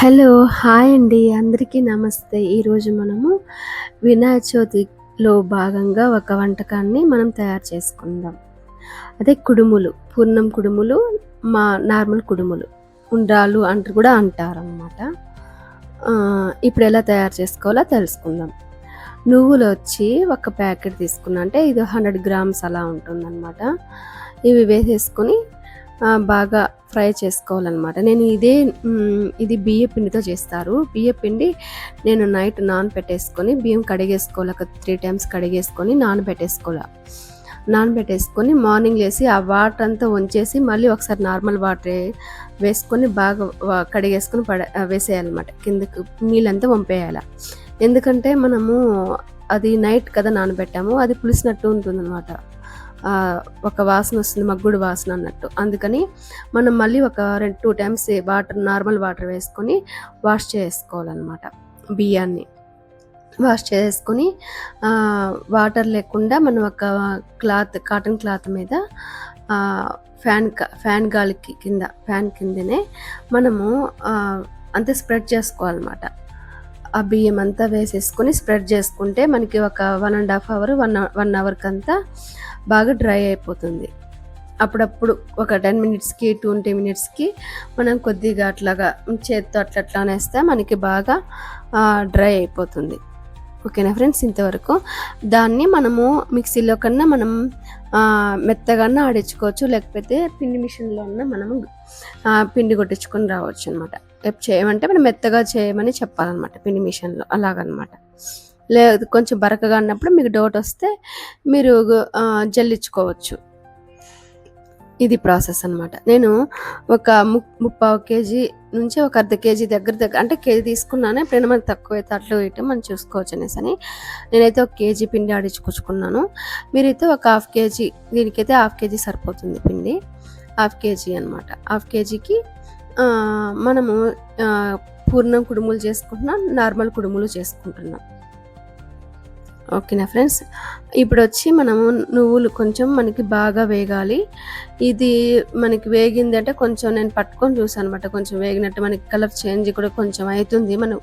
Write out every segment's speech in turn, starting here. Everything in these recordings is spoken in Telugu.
హలో హాయ్ అండి. అందరికీ నమస్తే. ఈరోజు మనము వినాయక చవితిలో భాగంగా ఒక వంటకాన్ని మనం తయారు చేసుకుందాం. అదే కుడుములు పూర్ణం కుడుములు మా నార్మల్ కుడుములు ఉండ్రాలు అంటూ కూడా అంటారనమాట ఇప్పుడు ఎలా తయారు చేసుకోవాలో తెలుసుకుందాం. నువ్వులు వచ్చి ఒక ప్యాకెట్ తీసుకున్నా అంటే ఇది హండ్రెడ్ గ్రామ్స్ అలా ఉంటుందన్నమాట. ఇవి వేసేసుకొని బాగా ఫ్రై చేసుకోవాలన్నమాట. నేను ఇదే ఇది బియ్య పిండితో చేస్తారు. బియ్య పిండి నేను నైట్ నానబెట్టేసుకొని బియ్యం కడిగేసుకోవాలి. ఒక త్రీ టైమ్స్ కడిగేసుకొని నానబెట్టేసుకోవాలి. నానబెట్టేసుకొని మార్నింగ్ లేసి ఆ వాటర్ అంతా వంచేసి మళ్ళీ ఒకసారి నార్మల్ వాటర్ వేసుకొని బాగా కడిగేసుకొని పడ వేసేయాలన్నమాట. కిందకు నీళ్ళంతా పంపేయాలి ఎందుకంటే మనము అది నైట్ కదా నానబెట్టాము. అది పులిసినట్టు ఉంటుందన్నమాట. ఒక వాసన వస్తుంది మగ్గుడు వాసన అన్నట్టు. అందుకని మనం మళ్ళీ ఒక రెండు two times water normal water వేసుకొని వాష్ చేసుకోవాలన్నమాట బియ్యాన్ని. వాష్ చేసుకొని వాటర్ లేకుండా మనం ఒక క్లాత్ కాటన్ క్లాత్ మీద ఫ్యాన్ ఫ్యాన్ గాలికి కింద ఫ్యాన్ కిందనే మనము అంతే స్ప్రెడ్ చేసుకోవాలన్నమాట. ఆ బియ్యం అంతా వేసేసుకొని స్ప్రెడ్ చేసుకుంటే మనకి ఒక one and half hour one one అవర్కి అంతా బాగా డ్రై అయిపోతుంది. అప్పుడప్పుడు ఒక టెన్ మినిట్స్కి ట్వంటీ మినిట్స్కి మనం కొద్దిగా అట్లాగా చేత్తో అట్లా అట్లా అనేస్తే మనకి బాగా డ్రై అయిపోతుంది. ఓకేనా ఫ్రెండ్స్? ఇంతవరకు దాన్ని మనము మిక్సీలో కన్నా మనం మెత్తగా మెత్తగానే ఆడించుకోవచ్చు లేకపోతే పిండి మిషన్లో అన్నా మనము పిండి కొట్టించుకొని రావచ్చు అనమాట చేయమంటే మనం మెత్తగా చేయమని చెప్పాలన్నమాట పిండి మిషన్లో అలాగనమాట. లేదు కొంచెం బరకగా ఉన్నప్పుడు మీకు డౌట్ వస్తే మీరు జల్లించుకోవచ్చు. ఇది ప్రాసెస్ అన్నమాట. నేను ఒక ము ముప్పావు కేజీ నుంచి ఒక అర్ధ కేజీ దగ్గర దగ్గర అంటే కేజీ తీసుకున్నాను ఎప్పుడైనా మనం తక్కువ అయితే అట్లా ఇటు మనం చూసుకోవచ్చు అనేసి అని. నేనైతే ఒక కేజీ పిండి ఆడించుకొచ్చుకున్నాను. మీరైతే ఒక హాఫ్ కేజీ దీనికైతే హాఫ్ కేజీ సరిపోతుంది పిండి. హాఫ్ కేజీ అనమాట హాఫ్ కేజీకి మనము పూర్ణం కుడుములు చేసుకుంటున్నాం నార్మల్ కుడుములు చేసుకుంటున్నాం. ఓకేనా ఫ్రెండ్స్? ఇప్పుడు వచ్చి మనము నువ్వులు కొంచెం మనకి బాగా వేగాలి. ఇది మనకి వేగింది అంటే కొంచెం నేను పట్టుకొని చూసాను అనమాట కొంచెం వేగినట్టు మనకి కలర్ చేంజ్ కూడా కొంచెం అవుతుంది మనం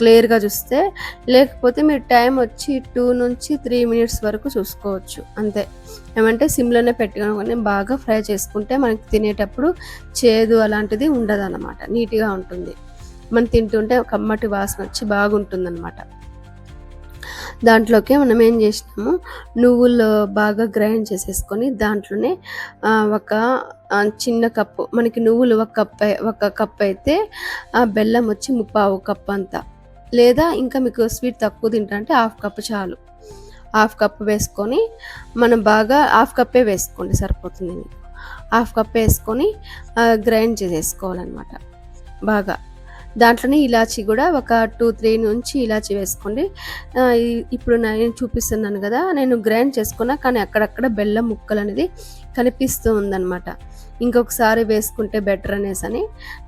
క్లియర్గా చూస్తే లేకపోతే మీరు టైం వచ్చి టూ నుంచి త్రీ మినిట్స్ వరకు చూసుకోవచ్చు. అంతే. ఏమంటే సిమ్లోనే పెట్టుకొని బాగా ఫ్రై చేసుకుంటే మనకి తినేటప్పుడు చేదు అలాంటిది ఉండదు అనమాట నీట్గా ఉంటుంది. మనం తింటుంటే కమ్మటి వాసన వచ్చి బాగుంటుందన్నమాట. దాంట్లోకి మనం ఏం చేసినాము నువ్వులు బాగా గ్రైండ్ చేసేసుకొని దాంట్లోనే ఒక చిన్న కప్పు మనకి నువ్వులు ఒక కప్ ఒక కప్ అయితే ఆ బెల్లం వచ్చి ముప్పావు కప్ అంతా. లేదా ఇంకా మీకు స్వీట్ తక్కువ తింటారంటే హాఫ్ కప్ చాలు. హాఫ్ కప్ వేసుకొని మనం బాగా హాఫ్ కప్పే వేసుకోండి సరిపోతుంది మీకు. హాఫ్ కప్ వేసుకొని గ్రైండ్ చేసేసుకోవాలన్నమాట. బాగా. దాంట్లోనే ఇలాచి కూడా ఒక టూ త్రీ నుంచి ఇలాచి వేసుకోండి. ఇప్పుడు నేను చూపిస్తున్నాను కదా నేను గ్రైండ్ చేసుకున్నా కానీ అక్కడక్కడ బెల్లం ముక్కలు అనేది కనిపిస్తూ ఉందన్నమాట. ఇంకొకసారి వేసుకుంటే బెటర్ అనేసి అని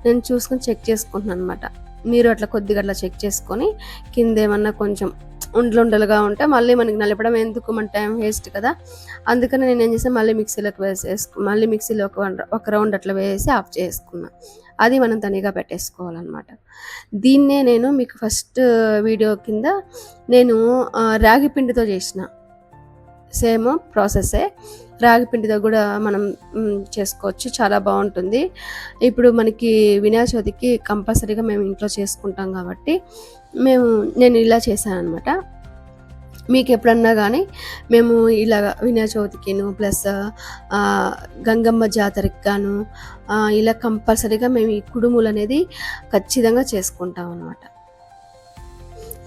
నేను చూసుకొని చెక్ చేసుకుంటున్నాను అనమాట మీరు అట్లా కొద్దిగా అట్లా చెక్ చేసుకొని కింద ఏమన్నా కొంచెం ఉండలుండలుగా ఉంటే మళ్ళీ మనకి నలపడం ఎందుకు మన టైం వేస్ట్ కదా. అందుకని నేను ఏం చేసాను మళ్ళీ మిక్సీలోకి వేసేసుకు మళ్ళీ మిక్సీలో ఒక ఒక రౌండ్ అట్లా వేసి ఆఫ్ చేసుకున్నా. అది మనం తనిగా పెట్టేసుకోవాలన్నమాట. దీన్నే నేను మీకు ఫస్ట్ వీడియో కింద నేను రాగి పిండితో చేసిన. సేమ్ ప్రాసెసే రాగిపిండితో కూడా మనం చేసుకోవచ్చు. చాలా బాగుంటుంది. ఇప్పుడు మనకి వినాయక చవితికి కంపల్సరీగా మేము ఇంట్లో చేసుకుంటాం కాబట్టి మేము నేను ఇలా చేశాను అనమాట మీకు ఎప్పుడన్నా కానీ మేము ఇలా వినాయక చవితికిను ప్లస్ గంగమ్మ జాతరకి గాను ఇలా కంపల్సరీగా మేము ఈ కుడుములు అనేది ఖచ్చితంగా చేసుకుంటాం అనమాట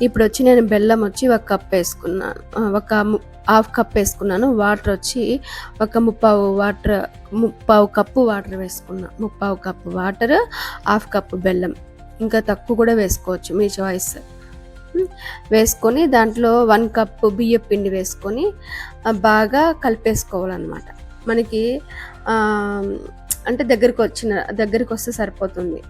ఇప్పుడు వచ్చి నేను బెల్లం వచ్చి ఒక కప్ వేసుకున్నాను ఒక హాఫ్ కప్ వేసుకున్నాను. వాటర్ వచ్చి ఒక ముప్పావు వాటర్ ముప్పావు కప్పు వాటర్ వేసుకున్నా. ముప్పావు కప్పు వాటర్ హాఫ్ కప్పు బెల్లం. ఇంకా తక్కువ కూడా వేసుకోవచ్చు మీ చాయిస్. వేసుకొని దాంట్లో వన్ కప్పు బియ్య పిండి వేసుకొని బాగా కలిపేసుకోవాలన్నమాట. మనకి అంటే దగ్గరికి వచ్చిన దగ్గరికి వస్తే సరిపోతుంది.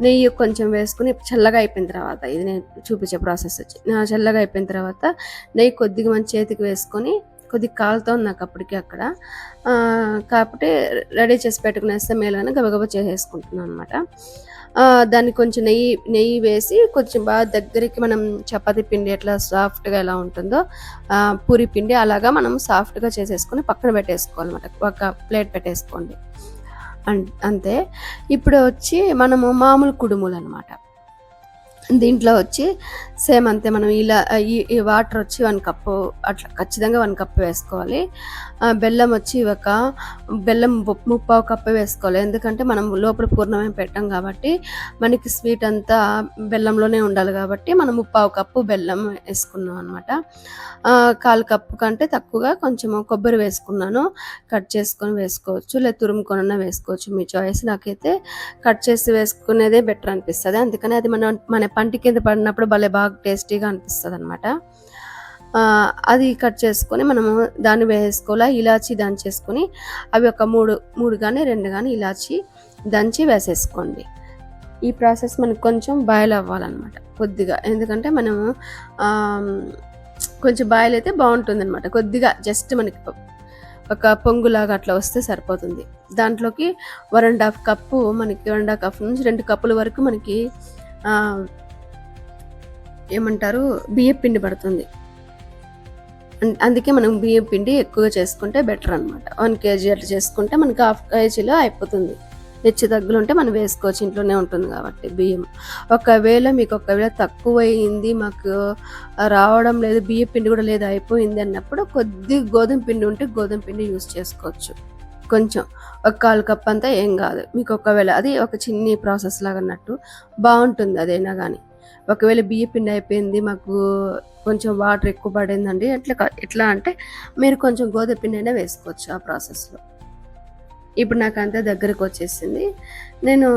నెయ్యి కొంచెం వేసుకుని చల్లగా అయిపోయిన తర్వాత ఇది నేను చూపించే ప్రాసెస్ వచ్చి నా చల్లగా అయిపోయిన తర్వాత నెయ్యి కొద్దిగా మన చేతికి వేసుకొని కొద్దిగా కాలుతోంది నాకు అప్పటికి అక్కడ కాబట్టి కాకపోతే రెడీ చేసి పెట్టుకునేస్తే మేలని గబగబా చేసేసుకుంటున్నాను అనమాట దాన్ని కొంచెం నెయ్యి నెయ్యి వేసి కొంచెం బాగా దగ్గరికి మనం చపాతీ పిండి ఎట్లా సాఫ్ట్గా ఎలా ఉంటుందో పూరి పిండి అలాగా మనం సాఫ్ట్గా చేసేసుకొని పక్కన పెట్టేసుకోవాలన్నమాట. ఒక ప్లేట్ పెట్టేసుకోండి. అంతే. ఇప్పుడు వచ్చి మనము మామూలు కుడుములు అనమాట దీంట్లో వచ్చి సేమ్ అంతే మనం ఇలా ఈ వాటర్ వచ్చి వన్ కప్పు అట్లా ఖచ్చితంగా వన్ కప్పు వేసుకోవాలి. బెల్లం వచ్చి ఒక బెల్లం ముప్పావు కప్పు వేసుకోవాలి. ఎందుకంటే మనం లోపల పూర్ణమే పెట్టాం కాబట్టి మనకి స్వీట్ అంతా బెల్లంలోనే ఉండాలి కాబట్టి మనం ముప్పావు కప్పు బెల్లం వేసుకున్నాం అనమాట కాలు కప్పు కంటే తక్కువగా కొంచెం కొబ్బరి వేసుకున్నాను కట్ చేసుకొని వేసుకోవచ్చు లేదా తురుముకొని వేసుకోవచ్చు. మీ చాయిస్ నాకైతే కట్ చేసి వేసుకునేదే బెటర్ అనిపిస్తుంది. అందుకని అది మన మన పంటి కింద పడినప్పుడు భలే బాగా టేస్టీగా అనిపిస్తుంది అనమాట అది కట్ చేసుకొని మనము దాన్ని వేసుకోవాలా ఇలాచి దంచేసుకొని అవి ఒక మూడు మూడు కానీ రెండు కానీ ఇలాచి దంచి వేసేసుకోండి. ఈ ప్రాసెస్ మనకు కొంచెం బాయిల్ అవ్వాలన్నమాట కొద్దిగా. ఎందుకంటే మనము కొంచెం బాయిల్ అయితే బాగుంటుంది అనమాట కొద్దిగా జస్ట్ మనకి ఒక పొంగులాగా అట్లా వస్తే సరిపోతుంది. దాంట్లోకి వన్ అండ్ హాఫ్ కప్పు మనకి వన్ అండ్ హాఫ్ కప్ నుంచి రెండు కప్పుల వరకు మనకి ఏమంటారు బియ్యం పిండి పడుతుంది. అందుకే మనం బియ్యం పిండి ఎక్కువగా చేసుకుంటే బెటర్ అనమాట వన్ కేజీ అట్లా చేసుకుంటే మనకి హాఫ్ కేజీలో అయిపోతుంది. హెచ్చు తగ్గులు ఉంటే మనం వేసుకోవచ్చు ఇంట్లోనే ఉంటుంది కాబట్టి బియ్యం. ఒకవేళ మీకు ఒకవేళ తక్కువ అయింది మాకు రావడం లేదు బియ్యం పిండి కూడా లేదు అయిపోయింది అన్నప్పుడు కొద్ది గోధుమ పిండి ఉంటే గోధుమ పిండి యూస్ చేసుకోవచ్చు. కొంచెం ఒక కాలు కప్ అంతా ఏం కాదు. మీకు ఒకవేళ అది ఒక చిన్ని ప్రాసెస్ లాగా అన్నట్టు బాగుంటుంది అదైనా కానీ ఒకవేళ బియ్య పిండి అయిపోయింది మాకు కొంచెం వాటర్ ఎక్కువ పడిందండి. ఎట్లా ఎట్లా అంటే మీరు కొంచెం గోధుమ పిండి అయినా వేసుకోవచ్చు ఆ ప్రాసెస్లో. ఇప్పుడు నాకు అంతే దగ్గరకు వచ్చేసింది. నేను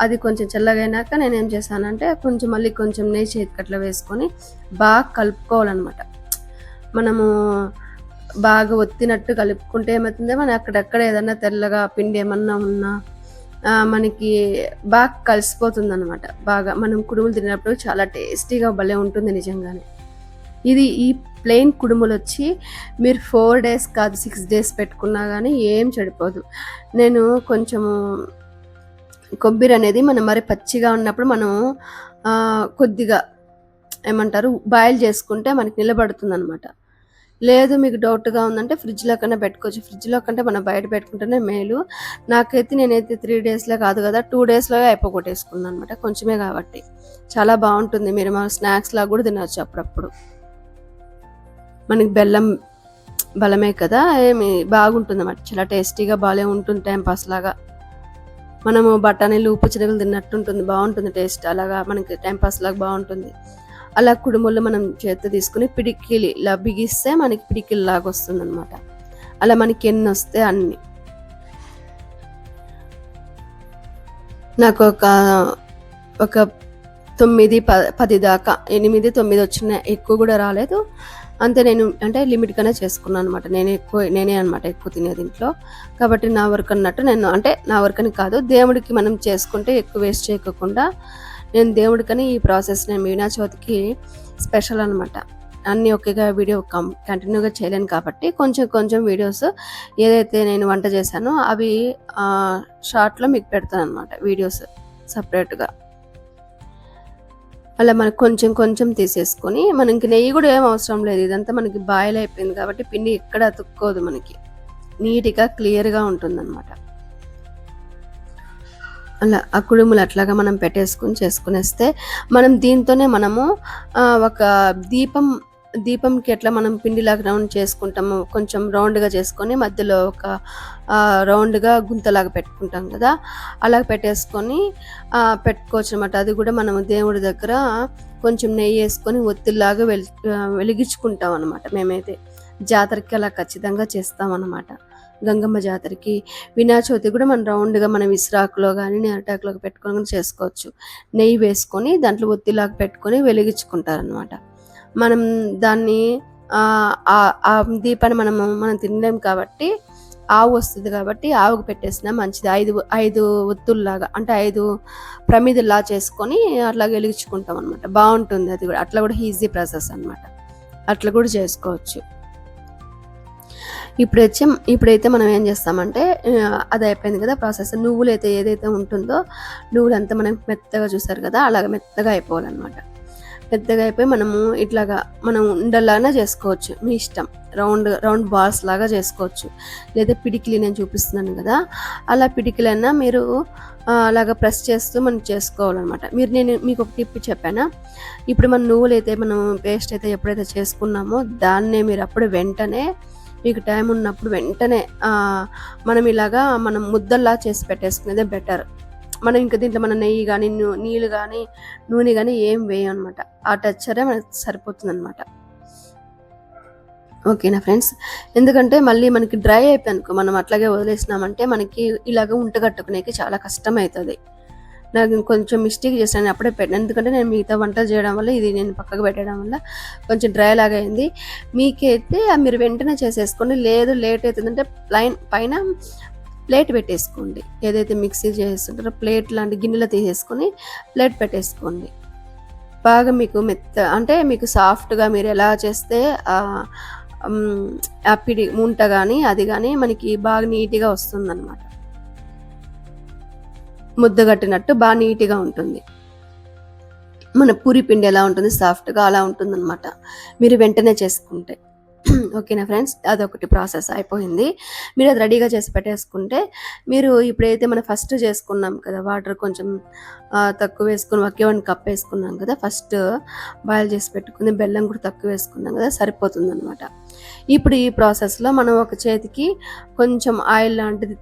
అది కొంచెం చల్లగైనాక నేను ఏం చేశానంటే కొంచెం మళ్ళీ కొంచెం నెయ్యి చేతికట్లా వేసుకొని బాగా కలుపుకోవాలన్నమాట. మనము బాగా ఒత్తినట్టు కలుపుకుంటే ఏమవుతుందో మనం అక్కడక్కడ ఏదన్నా తెల్లగా పిండి ఏమన్నా ఉన్నా మనకి బాగా కలిసిపోతుంది అనమాట బాగా మనం కుడుములు తిన్నప్పుడు చాలా టేస్టీగా భలే ఉంటుంది నిజంగానే. ఇది ఈ ప్లెయిన్ కుడుములు వచ్చి మీరు ఫోర్ డేస్ కాదు సిక్స్ డేస్ పెట్టుకున్నా కానీ ఏం చెడిపోదు. నేను కొంచెము కొబ్బరి అనేది మనం మరి పచ్చిగా ఉన్నప్పుడు మనం కొద్దిగా ఏమంటారు బాయిల్ చేసుకుంటే మనకి నిలబడుతుంది అనమాట లేదు మీకు డౌట్గా ఉందంటే ఫ్రిడ్జ్లో కన్నా పెట్టుకోవచ్చు. ఫ్రిడ్జ్లో కంటే మనం బయట పెట్టుకుంటేనే మేలు. నాకైతే నేనైతే త్రీ డేస్లో కాదు కదా టూ డేస్లో అయిపోగొట్టేసుకున్నాను అనమాట కొంచెమే కాబట్టి. చాలా బాగుంటుంది. మీరు మా స్నాక్స్ లాగా కూడా తినవచ్చు అప్పుడప్పుడు. మనకి బెల్లం బలమే కదా ఏమి బాగుంటుంది అన్నమాట. చాలా టేస్టీగా బాగాలే ఉంటుంది టైంపాస్ లాగా. మనము బఠానీలు ఉప్పు చిరగలు తిన్నట్టు ఉంటుంది. బాగుంటుంది టేస్ట్. అలాగా మనకి టైంపాస్ లాగా బాగుంటుంది. అలా కుడుములు మనం చేత తీసుకుని పిడికిలి ఇలా బిగిస్తే మనకి పిడికిలి లాగా వస్తుంది అనమాట అలా మనకి ఎన్ని వస్తే అన్ని. నాకు ఒక ఒక తొమ్మిది ప పది దాకా ఎనిమిది తొమ్మిది వచ్చిన ఎక్కువ కూడా రాలేదు. అంతే నేను అంటే లిమిట్గానే చేసుకున్నాను అనమాట నేను ఎక్కువ నేనే అనమాట ఎక్కువ తినేది ఇంట్లో కాబట్టి నా వర్క్ అన్నట్టు నేను అంటే నా వర్క్ అని కాదు దేవుడికి మనం చేసుకుంటే ఎక్కువ వేస్ట్ చేయకుండా నేను దేవుడికని ఈ ప్రాసెస్ నేను మీనా చవితికి స్పెషల్ అనమాట అన్నీ ఒకేగా వీడియో కం కంటిన్యూగా చేయలేను కాబట్టి కొంచెం కొంచెం వీడియోస్ ఏదైతే నేను వంట చేశానో అవి షార్ట్లో మీకు పెడతాను అనమాట వీడియోస్ సపరేట్గా అలా మనకు కొంచెం కొంచెం తీసేసుకొని మనకి నెయ్యి కూడా ఏం అవసరం లేదు. ఇదంతా మనకి బాయిల్ అయిపోయింది కాబట్టి పిండి ఎక్కడ అతుక్కోదు మనకి. నీట్గా క్లియర్గా ఉంటుందన్నమాట. అలా ఆ కుడుములు అట్లాగా మనం పెట్టేసుకుని చేసుకునేస్తే మనం దీంతోనే మనము ఒక దీపం దీపంకి ఎట్లా మనం పిండిలాగా రౌండ్ చేసుకుంటాము కొంచెం రౌండ్గా చేసుకొని మధ్యలో ఒక రౌండ్గా గుంతలాగా పెట్టుకుంటాం కదా అలా పెట్టేసుకొని పెట్టుకోవచ్చు అనమాట అది కూడా మనం దేవుడి దగ్గర కొంచెం నెయ్యి వేసుకొని ఒత్తిడిలాగా వెలి వెలిగించుకుంటాం అనమాట మేమైతే. జాతరకి అలా ఖచ్చితంగా చేస్తాం అనమాట గంగమ్మ జాతరకి వినాయక చవితి కూడా మనం రౌండ్గా మనం ఇస్రాకులో కానీ నేరటాకులో పెట్టుకొని చేసుకోవచ్చు. నెయ్యి వేసుకొని దాంట్లో ఒత్తిలాగా పెట్టుకొని వెలిగించుకుంటారనమాట మనం దాన్ని ఆ దీపాన్ని మనము మనం తినలేం కాబట్టి ఆవు వస్తుంది కాబట్టి ఆవుకు పెట్టేసిన మంచిది. ఐదు ఐదు ఒత్తుల్లాగా అంటే ఐదు ప్రమిదుల్లా చేసుకొని అట్లా వెలిగించుకుంటాం అనమాట బాగుంటుంది అది కూడా. అట్లా కూడా ఈజీ ప్రాసెస్ అనమాట అట్లా కూడా చేసుకోవచ్చు. ఇప్పుడు వచ్చి ఇప్పుడైతే మనం ఏం చేస్తామంటే అది అయిపోయింది కదా ప్రాసెస్. నువ్వులు అయితే ఏదైతే ఉంటుందో నువ్వులు అంతా మనం మెత్తగా చూసారు కదా అలాగ మెత్తగా అయిపోవాలన్నమాట. మెత్తగా అయిపోయి మనము ఇట్లాగా మనం ఉండలాగా చేసుకోవచ్చు. మీ ఇష్టం. రౌండ్ రౌండ్ బాల్స్ లాగా చేసుకోవచ్చు. లేదా పిడికిలి నేను చూపిస్తున్నాను కదా అలా పిడికిలైనా మీరు అలాగా ప్రెస్ చేస్తూ మనం చేసుకోవాలన్నమాట. మీరు నేను మీకు ఒక టిప్ చెప్పానా? ఇప్పుడు మన నువ్వులు అయితే మనం పేస్ట్ అయితే ఎప్పుడైతే చేసుకున్నామో దాన్నే మీరు అప్పుడు వెంటనే మీకు టైం ఉన్నప్పుడు వెంటనే మనం ఇలాగా మనం ముద్దల్లా చేసి పెట్టేసుకునేదే బెటర్. మనం ఇంకా దీంట్లో మన నెయ్యి కానీ నీళ్ళు కానీ నూనె కానీ ఏం వేయం అనమాట ఆ టచ్చరే మనకు సరిపోతుంది అనమాట ఓకేనా ఫ్రెండ్స్? ఎందుకంటే మళ్ళీ మనకి డ్రై అయిపోయి అనుకో మనం అట్లాగే వదిలేసినామంటే మనకి ఇలాగ ఉంటగట్టుకునేకి చాలా కష్టం అవుతుంది నాకు కొంచెం మిస్టేక్ చేశాను. అప్పుడే పెట్టాను ఎందుకంటే నేను మిగతా వంటలు చేయడం వల్ల ఇది నేను పక్కకు పెట్టడం వల్ల కొంచెం డ్రై లాగా అయింది. మీకైతే మీరు వెంటనే చేసేసుకోండి. లేదు లేట్ అవుతుందంటే లైన్ పైన ప్లేట్ పెట్టేసుకోండి. ఏదైతే మిక్సీ చేస్తుంటారో ప్లేట్ లాంటి గిన్నెలో తీసేసుకొని ప్లేట్ పెట్టేసుకోండి. బాగా మీకు మెత్త అంటే మీకు సాఫ్ట్గా మీరు ఎలా చేస్తే ఆ, పిడి ముంట కానీ అది కానీ మనకి బాగా నీట్గా వస్తుందన్నమాట. ముద్దగట్టినట్టు ముద్ద కట్టినట్టు బాగా నీట్గా ఉంటుంది. మన పూరి పిండి ఎలా ఉంటుంది? సాఫ్ట్గా అలా ఉంటుంది అనమాట మీరు వెంటనే చేసుకుంటే. ఓకేనా ఫ్రెండ్స్? అదొకటి ప్రాసెస్ అయిపోయింది. మీరు అది రెడీగా చేసి పెట్టేసుకుంటే మీరు ఇప్పుడైతే మనం ఫస్ట్ చేసుకున్నాం కదా వాటర్ కొంచెం తక్కువ వేసుకుని ఒకే వన్ కప్ వేసుకున్నాం కదా ఫస్ట్ బాయిల్ చేసి పెట్టుకుని బెల్లం కూడా తక్కువ వేసుకున్నాం కదా సరిపోతుంది అనమాట ఇప్పుడు ఈ ప్రాసెస్లో మనం ఒక చేతికి కొంచెం ఆయిల్ లాంటిది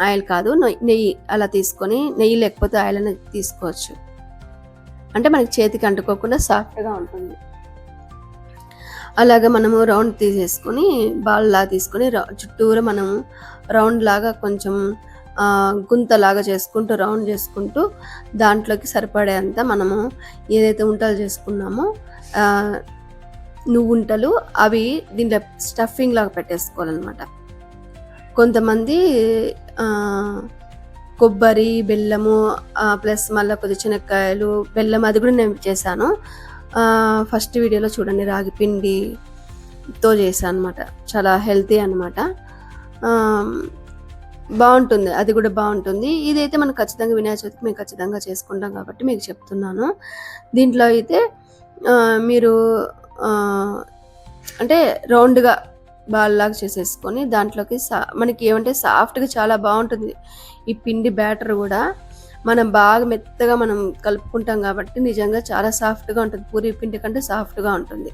ఆయిల్ కాదు నెయ్యి- అలా తీసుకొని నెయ్యి లేకపోతే ఆయిల్ అనేది తీసుకోవచ్చు. అంటే మనకి చేతికి అంటుకోకుండా సాఫ్ట్గా ఉంటుంది. అలాగే మనము రౌండ్ తీసేసుకొని బాల్ లాగా తీసుకొని చుట్టూరు చుట్టూరా మనం రౌండ్ లాగా కొంచెం గుంతలాగా చేసుకుంటూ రౌండ్ చేసుకుంటూ దాంట్లోకి సరిపడేంత మనము ఏదైతే ఉంటలు చేసుకున్నామో నువ్వు ఉంటలు అవి దీంట్లో స్టఫింగ్ లాగా పెట్టేసుకోవాలన్నమాట. కొంతమంది కొబ్బరి బెల్లము ప్లస్ మళ్ళీ కొద్ది శనక్కాయలు బెల్లం అది కూడా నేను చేశాను. ఫస్ట్ వీడియోలో చూడండి రాగి పిండితో చేశాను అనమాట చాలా హెల్తీ అనమాట బాగుంటుంది అది కూడా బాగుంటుంది. ఇదైతే మనం ఖచ్చితంగా వినాయక చవితికి మేము ఖచ్చితంగా చేసుకుంటాం కాబట్టి మీకు చెప్తున్నాను. దీంట్లో అయితే మీరు అంటే రౌండ్గా బాల్ లాగా చేసేసుకొని దాంట్లోకి సా మనకి ఏమంటే సాఫ్ట్గా చాలా బాగుంటుంది. ఈ పిండి బ్యాటర్ కూడా మనం బాగా మెత్తగా మనం కలుపుకుంటాం కాబట్టి నిజంగా చాలా సాఫ్ట్గా ఉంటుంది. పూరి పిండి కంటే సాఫ్ట్గా ఉంటుంది.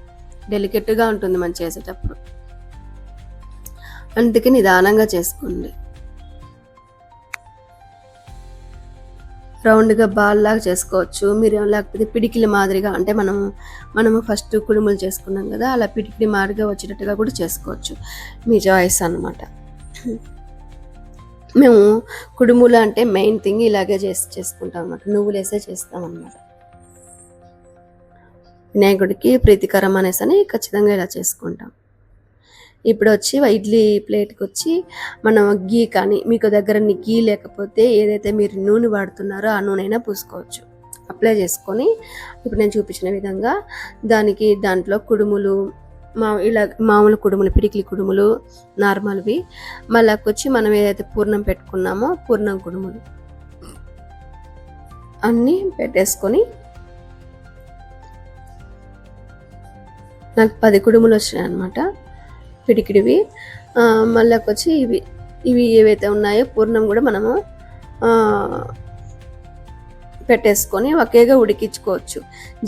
డెలికేట్గా ఉంటుంది మనం చేసేటప్పుడు. అందుకే నిదానంగా చేసుకోండి. రౌండ్గా బాల్ లాగా చేసుకోవచ్చు. మీరు లేకపోతే పిడికిలి మాదిరిగా అంటే మనం మనము ఫస్ట్ కుడుములు చేసుకున్నాం కదా అలా పిడికిలి మాదిరిగా వచ్చేటట్టుగా కూడా చేసుకోవచ్చు. మీ చాయిస్ అనమాట మేము కుడుములు అంటే మెయిన్ థింగ్ ఇలాగే చేసి చేసుకుంటాం అనమాట నువ్వులు వేసే చేస్తాం అన్నమాట. వినాయకుడికి ప్రీతికరం అనేసి అని ఖచ్చితంగా ఇలా చేసుకుంటాం. ఇప్పుడు వచ్చి ఇడ్లీ ప్లేట్కి వచ్చి మనం గీ కానీ మీకు దగ్గర గీ లేకపోతే ఏదైతే మీరు నూనె వాడుతున్నారో ఆ నూనె అయినా పూసుకోవచ్చు. అప్లై చేసుకొని ఇప్పుడు నేను చూపించిన విధంగా దానికి దాంట్లో కుడుములు మా ఇలా మామూలు కుడుములు పిడికిలి కుడుములు నార్మల్వి. మళ్ళీ వచ్చి మనం ఏదైతే పూర్ణం పెట్టుకున్నామో పూర్ణం కుడుములు. అన్నీ పెట్టేసుకొని నాకు పది కుడుములు వచ్చినాయి అనమాట పిడికిడివి. మళ్ళీ వచ్చి ఇవి ఇవి ఏవైతే ఉన్నాయో పూర్ణం కూడా మనము పెట్టేసుకొని ఒకేగా ఉడికించుకోవచ్చు.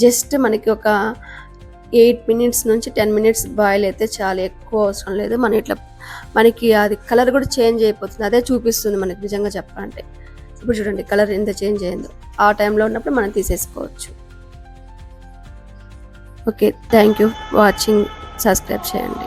జస్ట్ మనకి ఒక ఎయిట్ మినిట్స్ నుంచి టెన్ మినిట్స్ బాయిల్ అయితే చాలా ఎక్కువ అవసరం లేదు. మన ఇట్లా మనకి అది కలర్ కూడా చేంజ్ అయిపోతుంది. అదే చూపిస్తుంది మనకి నిజంగా చెప్పాలంటే. ఇప్పుడు చూడండి కలర్ ఎంత చేంజ్ అయిందో. ఆ టైంలో ఉన్నప్పుడు మనం తీసేసుకోవచ్చు. Okay thank you watching. Subscribe చేయండి.